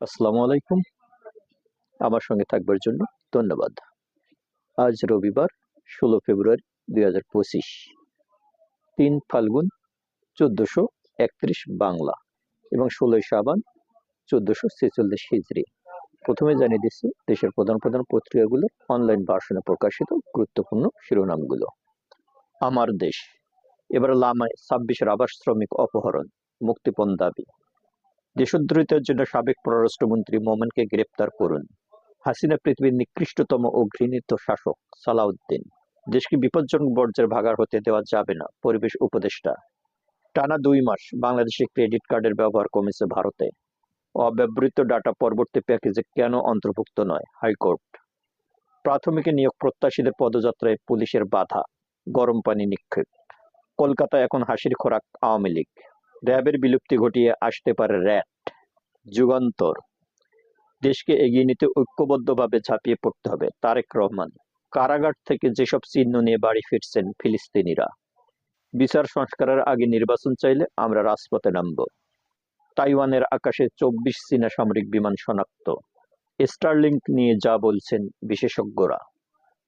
আসসালামু আলাইকুম। আমার সঙ্গে থাকবার জন্য ধন্যবাদ। আজ রবিবার, ষোলো ফেব্রুয়ারি দুই হাজার পঁচিশ। তিন ফাল্গুন, চোদ্দশো একত্রিশ বাংলা এবং ষোলোই সাবান চোদ্দশো ছেচল্লিশ হিজড়ি প্রথমে জানিয়ে দিচ্ছি, দেশের প্রধান প্রধান পত্রিকাগুলো অনলাইন ভার্সনে প্রকাশিত গুরুত্বপূর্ণ শিরোনামগুলো। আমার দেশ। এবার লামায় ছাব্বিশের রাবার শ্রমিক অপহরণ, মুক্তিপণ দাবি। দেশদ্রোহিতার জন্য সাবেক পররাষ্ট্রমন্ত্রী মোমেনকে গ্রেপ্তার করুন। হাসিনা পৃথিবীর নিকৃষ্টতম ও ঘৃণিত শাসক সালাউদ্দিন। দেশকে বিপজ্জনক বর্জ্যের ভাগার হতে দেওয়া যাবে না, পরিবেশ উপদেষ্টা। টানা দুই মাস বাংলাদেশে ক্রেডিট কার্ডের ব্যবহার কমেছে ভারতে। অব্যবহৃত ডাটা পরবর্তী প্যাকেজে কেন অন্তর্ভুক্ত নয় হাইকোর্ট? প্রাথমিক নিয়োগ প্রত্যাশীদের পদযাত্রায় পুলিশের বাধা, গরম পানি নিক্ষেপ। কলকাতায় এখন হাসির খোরাক আওয়ামী লীগ। র্যাবের বিলুপ্তি ঘটিয়ে আসতে পারে র্যাট, যুগান্তর। দেশকে এগিয়ে নিতে ঐক্যবদ্ধভাবে ঝাঁপিয়ে পড়তে হবে তারেক রহমান। কারাগার থেকে যেসব চিহ্ন নিয়ে বাড়ি ফিরছেন ফিলিস্তিনিরা, বিচার সংস্কারের আগে নির্বাচন চাইলে আমরা রাজপথে নামব। তাইওয়ানের আকাশে চব্বিশ চীনা সামরিক বিমান শনাক্ত স্টারলিংক নিয়ে যা বলছেন বিশেষজ্ঞরা।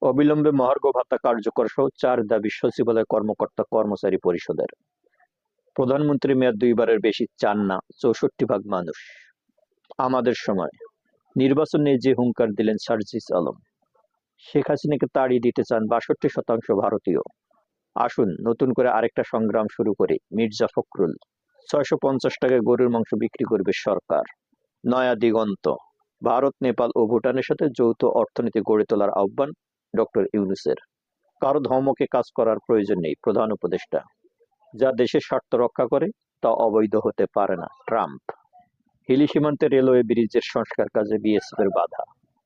অবিলম্বে মহার্ঘ ভাতা কার্যকর সহ চার দাবি সচিবালয় কর্মকর্তা কর্মচারী পরিষদের। প্রধানমন্ত্রী মেয়াদ দুইবারের বেশি চান না, চৌষট্টি ভাগ মানুষ। আমাদের সময়। নির্বাচন যে হুঙ্কার দিলেন সার্জিস আলম, শেখ হাসিনাকে তাড়িয়ে দিতে চান বাষট্টি শতাংশ ভারতীয়। আসুন, নতুন করে আরেকটা সংগ্রাম শুরু করি, মির্জা ফখরুল। ছয়শো পঞ্চাশ টাকায় গরুর মাংস বিক্রি করবে সরকার। নয়া দিগন্ত। ভারত, নেপাল ও ভুটানের সাথে যৌথ অর্থনীতি গড়ে তোলার আহ্বান ডক্টর ইউনুসের। কারও ধর্মকে কাজ করার প্রয়োজন নেই, প্রধান উপদেষ্টা। যা দেশের স্বার্থ রক্ষা করে তা অবৈধ হতে পারে না, ট্রাম্প। হিলি সীমান্তে রেলওয়ে ব্রিজের সংস্কার কাজে বিএসএফ এর বাধা।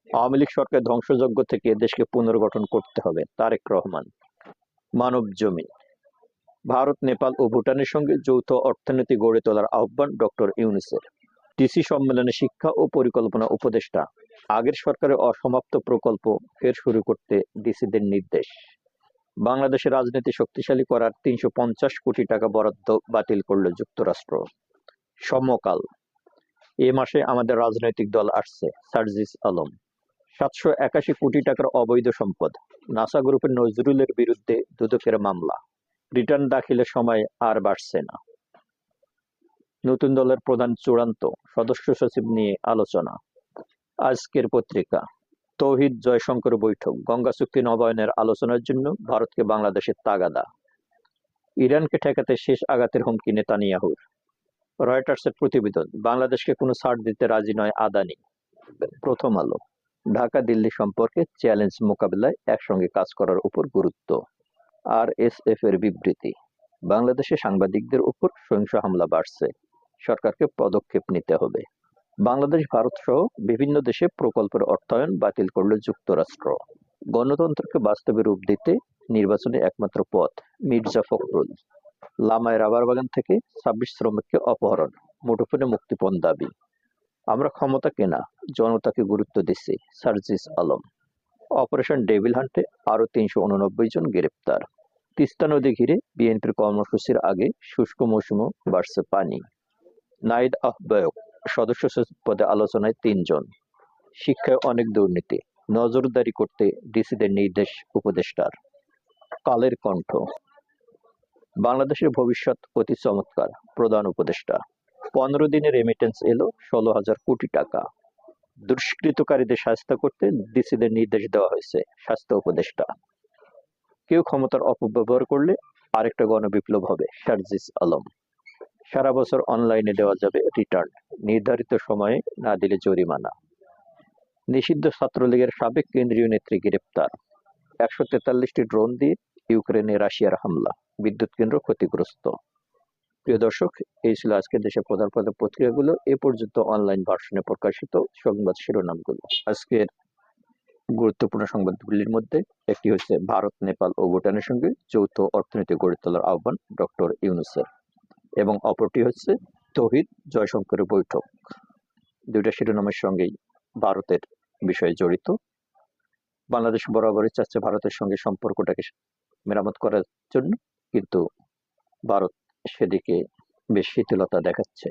আওয়ামী লীগ সরকার ধ্বংসযজ্ঞ থেকে দেশকে পুনর্গঠন করতে হবে, তারেক রহমান। মানব জমি। ভারত, নেপাল ও ভুটানের সঙ্গে যৌথ অর্থনীতি গড়ে তোলার আহ্বান ডক্টর ইউনুসের ডিসি সম্মেলনে শিক্ষা ও পরিকল্পনা উপদেষ্টা। আগের সরকারের অসমাপ্ত প্রকল্প ফের শুরু করতে ডিসিদের নির্দেশ। বাংলাদেশের রাজনীতি শক্তিশালী করার তিনশো পঞ্চাশ কোটি টাকা বরাদ্দ বাতিল করল যুক্তরাষ্ট্র। সমকাল। এ মাসে আমাদের রাজনৈতিক দল আসছে, সার্জিস আলম। সাতশো একাশি কোটি টাকার অবৈধ সম্পদ। নাসা গ্রুপের নজরুলের বিরুদ্ধে দুদকের মামলা। রিটার্ন দাখিলের সময় আর বাড়ছে না। নতুন দলের প্রধান চূড়ান্ত সদস্য সচিব নিয়ে আলোচনা। আজকের পত্রিকা। তৌহিদ জয়শঙ্কর বৈঠক, গঙ্গা চুক্তি নবায়নের আলোচনার জন্য ভারতকে বাংলাদেশের তাগাদা। ইরানকে ঠেকাতে শেষ আঘাতের হুমকি নেতানিয়াহুর। রয়টার্সের প্রতিবেদন, বাংলাদেশকে কোনো ছাড় দিতে রাজি নয় আদানি। প্রথম আলো, ঢাকা দিল্লি সম্পর্কে চ্যালেঞ্জ মোকাবিলায় একসঙ্গে কাজ করার উপর গুরুত্ব। আর এস এফ এর বিবৃতি, বাংলাদেশে সাংবাদিকদের উপর সহিংস হামলা বাড়ছে, সরকারকে পদক্ষেপ নিতে হবে। বাংলাদেশ, ভারত সহ বিভিন্ন দেশে প্রকল্পের অর্থায়ন বাতিল করল যুক্তরাষ্ট্র। গণতন্ত্রকে বাস্তবে রূপ দিতে নির্বাচনে একমাত্র পথ মির্জা ফখরুল। লামায় রাবার বাগান থেকে ছাব্বিশ শ্রমিককে অপহরণ, মুঠোফোনে মুক্তিপণ দাবি। আমরা ক্ষমতা কেনা, জনতাকে গুরুত্ব দিচ্ছি, সার্জিস আলম। অপারেশন ডেভিল হান্টে আরও তিনশো উননব্বই জন গ্রেপ্তার। তিস্তা নদী ঘিরে বিএনপির কর্মসূচির আগে শুষ্ক মৌসুমও বাড়ছে পানি। নাইদ আহ্বায়ক সদস্য সচিব পদে আলোচনায় তিনজন। শিক্ষায় অনেক দুর্নীতি, নজরদারি করতে ডিসিদের নির্দেশ উপদেষ্টার। কালের কণ্ঠ। বাংলাদেশের ভবিষ্যৎ অতি চমৎকার, প্রধান উপদেষ্টা। পনেরো দিনের রেমিটেন্স এলো ষোলো হাজার কোটি টাকা। দুষ্কৃতকারীদের শাস্তি করতে ডিসিদের নির্দেশ দেওয়া হয়েছে স্বাস্থ্য উপদেষ্টা। কেউ ক্ষমতার অপব্যবহার করলে আরেকটা গণবিপ্লব হবে শারজিস আলম। সারা বছর অনলাইনে দেওয়া যাবে রিটার্ন নির্ধারিত সময়ে না দিলে জরিমানা। নিষিদ্ধ ছাত্রলীগের সাবেক কেন্দ্রীয় নেত্রী গ্রেপ্তার, একশো তেতাল্লিশটি ড্রোন দিয়ে ইউক্রেনে রাশিয়ার হামলা, বিদ্যুৎ কেন্দ্র ক্ষতিগ্রস্ত। প্রিয় দর্শক, এই ছিল আজকের দেশের প্রধান প্রধান পত্রিকাগুলো, এ পর্যন্ত অনলাইন ভার্সনে প্রকাশিত সংবাদ শিরোনামগুলো। আজকের গুরুত্বপূর্ণ সংবাদগুলির মধ্যে একটি হচ্ছে ভারত, নেপাল ও ভুটানের সঙ্গে যৌথ অর্থনীতি গড়ে তোলার আহ্বান ডক্টর ইউনুসের। এবং অপরটি হচ্ছে তহিদ জয়শঙ্করের বৈঠক। দুইটা শিরোনামের সঙ্গেই ভারতের বিষয়ে জড়িত। বাংলাদেশ বরাবরই চাচ্ছে ভারতের সঙ্গে সম্পর্কটাকে মেরামত করার জন্য, কিন্তু ভারত সেদিকে বেশ শিথিলতা দেখাচ্ছে।